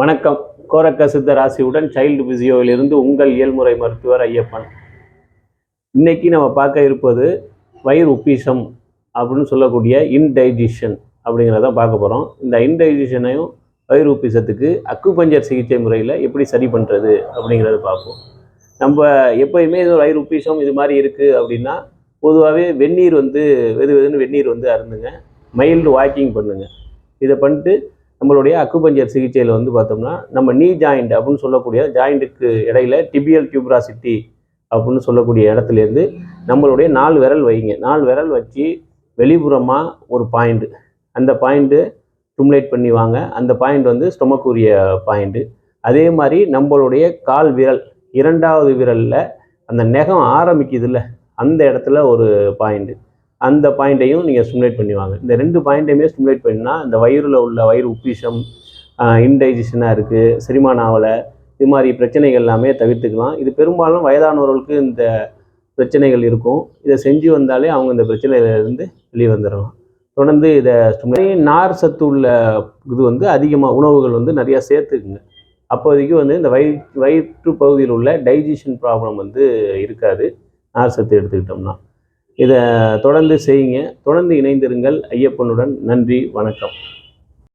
வணக்கம். கோரக்க சித்த ராசியுடன் சைல்டு பிசியோவிலிருந்து உங்கள் இயல்முறை மருத்துவர் ஐயப்பன். இன்னைக்கு நம்ம பார்க்க இருப்பது வயிறு உப்பீசம் அப்படின்னு சொல்லக்கூடிய இன்டைஜிஷன் அப்படிங்கிறத பார்க்க போகிறோம் இந்த இன்டைஜிஷனையும் வயிறு உப்பீசத்துக்கு அக்குபஞ்சர் சிகிச்சை முறையில் எப்படி சரி பண்ணுறது அப்படிங்கிறத பார்ப்போம். நம்ம எப்போயுமே இது வயிறு உப்பீசம் இது மாதிரி இருக்குது அப்படின்னா பொதுவாகவே வெந்நீர் வந்து வெது வெதுன்னு வெந்நீர் வந்து அருந்துங்க. மைல்டு வாக்கிங் பண்ணுங்க. இதை பண்ணிட்டு நம்மளுடைய அக்குபஞ்சர் சிகிச்சையில் வந்து பார்த்தோம்னா நம்ம நீ ஜாயிண்ட் அப்படின்னு சொல்லக்கூடிய ஜாயிண்ட்டுக்கு இடையில டிபியல் டியூப்ராசிட்டி அப்படின்னு சொல்லக்கூடிய இடத்துலேருந்து நம்மளுடைய நாலு விரல் வைங்க. நாலு விரல் வச்சு வெளிப்புறமாக ஒரு பாயிண்ட்டு அந்த பாயிண்ட்டு ஸ்டிமுலேட் பண்ணி வாங்க. அந்த பாயிண்ட் வந்து ஸ்டொமக்குரிய பாயிண்ட்டு அதே மாதிரி நம்மளுடைய கால் விரல் இரண்டாவது விரலில் அந்த நெகம் ஆரம்பிக்குதுல்ல அந்த இடத்துல ஒரு பாயிண்ட்டு அந்த பாயிண்ட்டையும் நீங்கள் ஸ்டிமுலேட் பண்ணிவாங்க இந்த ரெண்டு பாயிண்ட்டையுமே ஸ்டிமுலேட் பண்ணினா இந்த வயிறில் உள்ள வயிறு உப்பிஷம் இன்டைஜஷனாக இருக்குது செரிமான ஆவலை இது மாதிரி பிரச்சனைகள் எல்லாமே தவிர்த்துக்கலாம். இது பெரும்பாலும் வயதானவர்களுக்கு இந்த பிரச்சனைகள் இருக்கும். இதை செஞ்சு வந்தாலே அவங்க இந்த பிரச்சனையிலேருந்து வெளியே வந்துடலாம் தொடர்ந்து இதை நார் சத்து உள்ள இது வந்து அதிகமாக உணவுகள் வந்து நிறையா சேர்த்துக்குங்க. அப்போதைக்கு வந்து இந்த வயி வயிற்று பகுதியில் உள்ள டைஜஷன் ப்ராப்ளம் வந்து இருக்காது. நார் சத்து எடுத்துக்கிட்டோம்னா. இதை தொடர்ந்து செய்யுங்க. தொடர்ந்து இணைந்திருங்கள். ஐயப்பனுடன் நன்றி வணக்கம்.